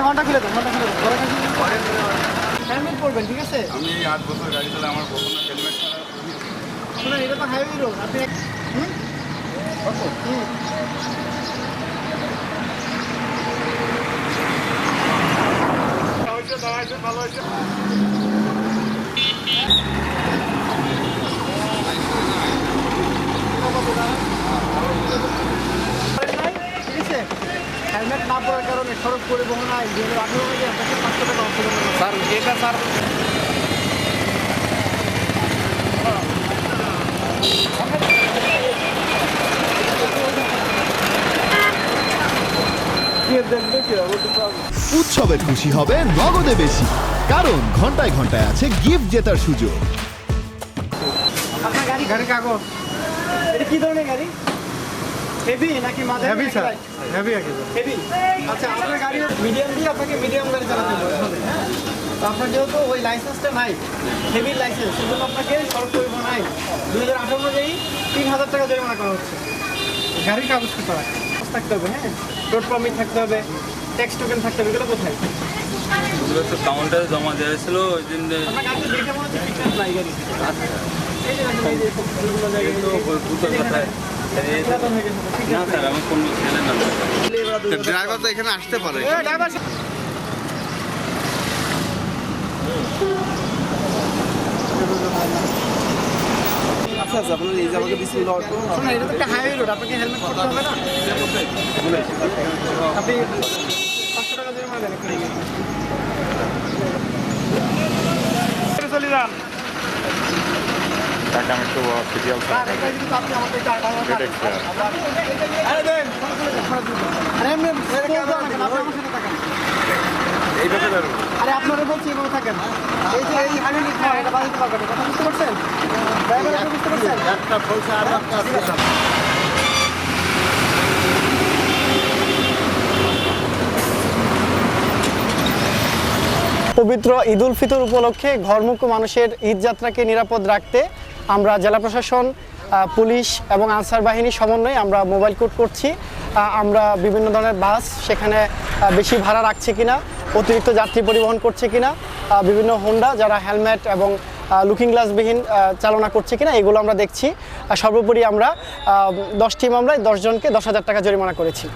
Honda খুলে দেন Honda খুলে দেন। ঘরে কাছে হেলমেট পরবেন ঠিক আছে? আমি আট বছর গাড়ি চালাই আমার কখনো হেলমেট ছাড়া এটা তো হাইওয়ে রোড আপনি এক- হুম? হুম। ঠিক আছে? হেলমেট না পরার কারণে সড়ক পরিবহন আইন দুই হাজার আঠারো আপনাকে পাঁচশো টাকা স্যার এটা স্যার উৎসবের খুশি হবে নগদে বেশি। কারণ ঘন্টায় ঘন্টায় আছে গিফট জেতার সুযোগ। আপনার গাড়ি গাড়ি কাগজ? এটা কি ধরনের গাড়ি? হেভি নাকি হেভি স্যার হেভি হেভি আচ্ছা আপনার গাড়ি মিডিয়াম দিয়ে আপনাকে মিডিয়াম গাড়ি চালাতে হবে। হ্যাঁ তো আপনার যেহেতু ওই লাইসেন্সটা নাই হেভি লাইসেন্স সেজন্য আপনাকে সড়ক পরিবহন আইন দুই হাজার আঠারো অনুযায়ী তিন হাজার টাকা জরিমানা করা হচ্ছে। গাড়ির কাগজ কি করা। থাকতে হবে হ্যাঁ। রোড পারমিট থাকতে হবে। ট্যাক্স টোকেন থাকতে হবে। এগুলো কোথায়? ওগুলো তো কাউন্টারে জমা দেওয়া হয়েছিল ওই দিন আপনার গাড়িতে। দেখে আসতে হচ্ছে ফিটনেস নাই গাড়ি এই যে দেখেন, এই যে বিভিন্ন জায়গায় তো দুটো কথায় পুরাতন হয়ে গেছে, ঠিক না স্যার আমি কোনো ছেলে না ড্রাইভার তো এখানে আসতে পারে আচ্ছা আপনার এই জায়গাকে বিসমিল্লাহ শোনো, এটা তো একটা highway road, আপনাকে helmet পরতে হবে না? আপনি 500 টাকা জরিমানা দেন এক্ষুনি। টাকা আমি একটু অফিসিয়াল আর একটু। আরে আরে। আরে আপনারা বলছি এভাবে থাকেন। এই যে এই হয়, এটা পারবেন কথা বুঝতে পারছেন? ড্রাইভার আপনি বুঝতে পারছেন? পবিত্র ঈদ উল ফিতর উপলক্ষে ঘরমুখ মানুষের ঈদ যাত্রাকে নিরাপদ রাখতে আমরা জেলা প্রশাসন পুলিশ এবং আনসার বাহিনী সমন্বয়ে আমরা মোবাইল কোড করছি। আমরা বিভিন্ন ধরনের বাস সেখানে বেশি ভাড়া রাখছে কিনা অতিরিক্ত যাত্রী পরিবহন করছে কিনা বিভিন্ন হোন্ডা যারা হেলমেট এবং লুকিং গ্লাসবিহীন চালনা করছে কিনা, এগুলো আমরা দেখছি। সর্বোপরি আমরা দশটি মামলায় দশজনকে দশ হাজার টাকা জরিমানা করেছি।